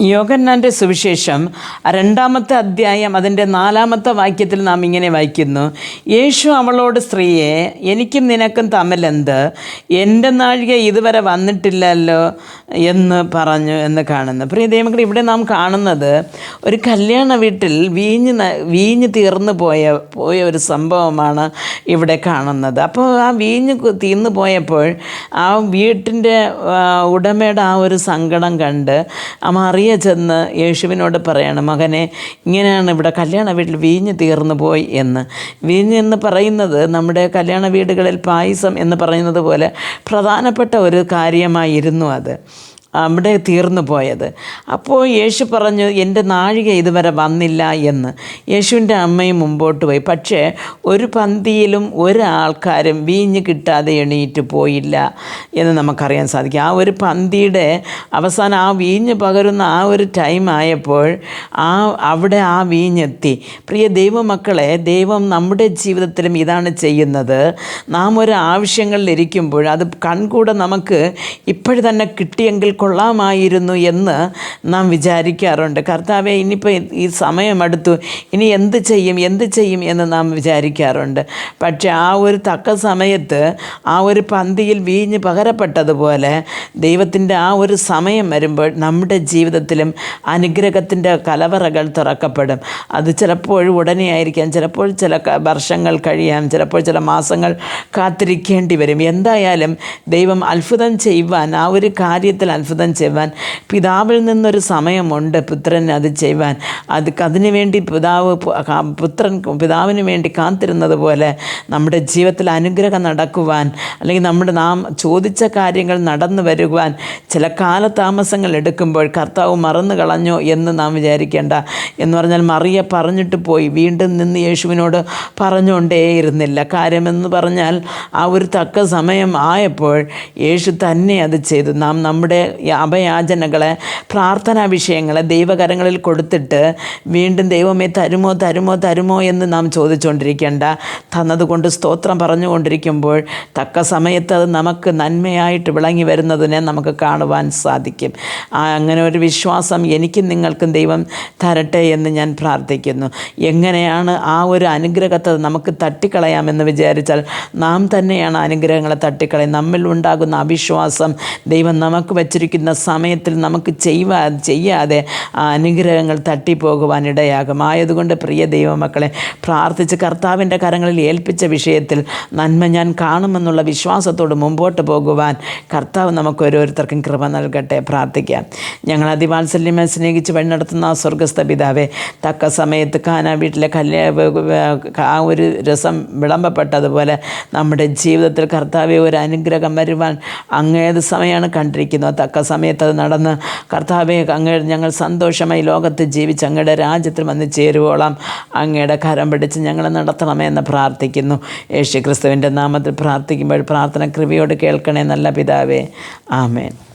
യോഗന്നാന്റെ സുവിശേഷം രണ്ടാമത്തെ അധ്യായം അതിന്റെ നാലാമത്തെ വാക്യത്തിൽ നാം ഇങ്ങനെ വായിക്കുന്നു. യേശു അവളോട് സ്ത്രീയെ എനിക്കും നിനക്കും തമ്മിലെന്ത്? എന്റെ നാഴിക ഇതുവരെ വന്നിട്ടില്ലല്ലോ എന്ന് പറഞ്ഞു എന്ന് കാണുന്നു. പ്രിയ ദൈവങ്ങൾ ഇവിടെ നാം കാണുന്നത് ഒരു കല്യാണ വീട്ടിൽ വീഞ്ഞ് വീഞ്ഞ് തീർന്നു പോയ പോയ ഒരു സംഭവമാണ് ഇവിടെ കാണുന്നത്. അപ്പോൾ ആ വീഞ്ഞ് തീർന്നു പോയപ്പോൾ ആ വീട്ടിന്റെ ഉടമയുടെ ആ ഒരു സങ്കടം കണ്ട് ആ മറിയ ചെന്ന് യേശുവിനോട് പറയാണ് മകനെ ഇങ്ങനെയാണ് ഇവിടെ കല്യാണ വീട്ടിൽ വീഞ്ഞ് തീർന്നു പോയി എന്ന്. വീഞ്ഞ് എന്ന് പറയുന്നത് നമ്മുടെ കല്യാണ വീടുകളിൽ പായസം എന്ന് പറയുന്നത് പോലെ പ്രധാനപ്പെട്ട ഒരു കാര്യമായിരുന്നു അത്. അവിടെ തീർന്നു പോയത്. അപ്പോൾ യേശു പറഞ്ഞു എന്റെ നാഴിക ഇതുവരെ വന്നില്ല എന്ന്. യേശുവിന്റെ അമ്മയും മുമ്പോട്ട് പോയി. പക്ഷേ ഒരു പന്തിയിലും ഒരാൾക്കാരും വീഞ്ഞ് കിട്ടാതെ എണീറ്റ് പോയില്ല എന്ന് നമുക്കറിയാൻ സാധിക്കും. ആ ഒരു പന്തിയുടെ അവസാനം ആ വീഞ്ഞ് പകരുന്ന ആ ഒരു ടൈം ആയപ്പോൾ ആ അവിടെ ആ വീഞ്ഞെത്തി. പ്രിയ ദൈവമക്കളെ ദൈവം നമ്മുടെ ജീവിതത്തിലും ഇതാണ് ചെയ്യുന്നത്. നാം ഒരു ആവശ്യങ്ങളിലിരിക്കുമ്പോൾ അത് കൺകൂടെ നമുക്ക് ഇപ്പോഴും തന്നെ കിട്ടിയെങ്കിൽ കൊള്ളാമായിരുന്നു എന്ന് നാം വിചാരിക്കാറുണ്ട്. കർത്താവെ ഇനിയിപ്പോൾ ഈ സമയമെടുത്തു ഇനി എന്ത് ചെയ്യും? എന്ത് ചെയ്യും എന്ന് നാം വിചാരിക്കാറുണ്ട്. പക്ഷേ ആ ഒരു തക്ക സമയത്ത് ആ ഒരു പന്തിയിൽ വീഞ്ഞ് പകരപ്പെട്ടതുപോലെ ദൈവത്തിന്റെ ആ ഒരു സമയം വരുമ്പോൾ നമ്മുടെ ജീവിതത്തിലും അനുഗ്രഹത്തിന്റെ കലവറകൾ തുറക്കപ്പെടും. അത് ചിലപ്പോൾ ഉടനെ ആയിരിക്കാം. ചിലപ്പോൾ ചില വർഷങ്ങൾ കഴിയാം. ചിലപ്പോൾ ചില മാസങ്ങൾ കാത്തിരിക്കേണ്ടി വരും. എന്തായാലും ദൈവം അത്ഭുതം ചെയ്യുവാൻ ആ ഒരു കാര്യത്തിൽ അത്ഭുതം ചെയ്യുവാൻ. പിതാവിൽ നിന്നൊരു സമയമുണ്ട് പുത്രൻ അത് ചെയ്യുവാൻ. അത് അതിനു വേണ്ടി പിതാവ് പുത്രൻ പിതാവിന് വേണ്ടി കാത്തിരുന്നത് പോലെ നമ്മുടെ ജീവിതത്തിൽ അനുഗ്രഹം നടക്കുവാൻ അല്ലെങ്കിൽ നമ്മുടെ നാം ചോദിച്ച കാര്യങ്ങൾ നടന്നു വരുവാൻ ചില കാലതാമസങ്ങൾ എടുക്കുമ്പോൾ കർത്താവ് മറന്നു കളഞ്ഞോ എന്ന് നാം വിചാരിക്കേണ്ട. എന്ന് പറഞ്ഞാൽ മറിയ പറഞ്ഞിട്ട് പോയി. വീണ്ടും നിന്ന് യേശുവിനോട് പറഞ്ഞുകൊണ്ടേയിരുന്നില്ല. കാര്യമെന്ന് പറഞ്ഞാൽ ആ ഒരു തക്ക സമയം ആയപ്പോൾ യേശു തന്നെ അത് ചെയ്തു. നാം നമ്മുടെ അഭയാചനകളെ പ്രാർത്ഥനാ വിഷയങ്ങളെ ദൈവകരങ്ങളിൽ കൊടുത്തിട്ട് വീണ്ടും ദൈവമേ തരുമോ തരുമോ തരുമോ എന്ന് നാം ചോദിച്ചുകൊണ്ടിരിക്കേണ്ട. തന്നതുകൊണ്ട് സ്തോത്രം പറഞ്ഞുകൊണ്ടിരിക്കുമ്പോൾ തക്ക സമയത്ത് അത് നമുക്ക് നന്മയായിട്ട് വിളങ്ങി വരുന്നതിനെ നമുക്ക് കാണുവാൻ സാധിക്കും. അങ്ങനെ ഒരു വിശ്വാസം എനിക്കും നിങ്ങൾക്കും ദൈവം തരട്ടെ എന്ന് ഞാൻ പ്രാർത്ഥിക്കുന്നു. എങ്ങനെയാണ് ആ ഒരു അനുഗ്രഹത്തെ നമുക്ക് തട്ടിക്കളയാമെന്ന് വിചാരിച്ചാൽ നാം തന്നെയാണ് അനുഗ്രഹങ്ങളെ തട്ടിക്കളയും നമ്മിൽ ഉണ്ടാകുന്ന അവിശ്വാസം ദൈവം നമുക്ക് വച്ചിരിക്കുന്ന സമയത്തിൽ നമുക്ക് ചെയ്യുവാ ചെയ്യാതെ അനുഗ്രഹങ്ങൾ തട്ടിപ്പോകുവാനിടയാകും ആയതുകൊണ്ട് പ്രിയ ദൈവമക്കളെ പ്രാർത്ഥിച്ച് കർത്താവിന്റെ കരങ്ങളിൽ ഏൽപ്പിച്ച വിഷയത്തിൽ നന്മ ഞാൻ കാണുമെന്നുള്ള വിശ്വാസത്തോട് മുമ്പോട്ട് പോകുവാൻ കർത്താവ് നമുക്ക് ഓരോരുത്തർക്കും കൃപ നൽകട്ടെ. പ്രാർത്ഥിക്കാം. ഞങ്ങൾ അതിവാത്സല്യമെ സ്നേഹിച്ച് വഴി നടത്തുന്ന ആ സ്വർഗസ്ഥ പിതാവെ തക്ക സമയത്ത് കാന വീട്ടിലെ കല്യാ ആ ഒരു രസം വിളമ്പപ്പെട്ടതുപോലെ നമ്മുടെ ജീവിതത്തിൽ കർത്താവെ ഒരു അനുഗ്രഹം വരുവാൻ അങ്ങേത് സമയമാണ് കണ്ടിരിക്കുന്നത്. തക്ക സമയത്ത് അത് നടന്ന് കർത്താവെ അങ്ങ് ഞങ്ങൾ സന്തോഷമായി ലോകത്ത് ജീവിച്ച് അങ്ങയുടെ രാജ്യത്തിൽ വന്ന് ചേരുവോളാം. അങ്ങയുടെ കരം പിടിച്ച് ഞങ്ങൾ നടത്തണമേ എന്ന് പ്രാർത്ഥിക്കുന്നു. യേശു ക്രിസ്തുവിന്റെ നാമത്തിൽ പ്രാർത്ഥിക്കുമ്പോൾ പ്രാർത്ഥന കൃപയോട് കേൾക്കണേ നല്ല പിതാവേ. ആമേൻ.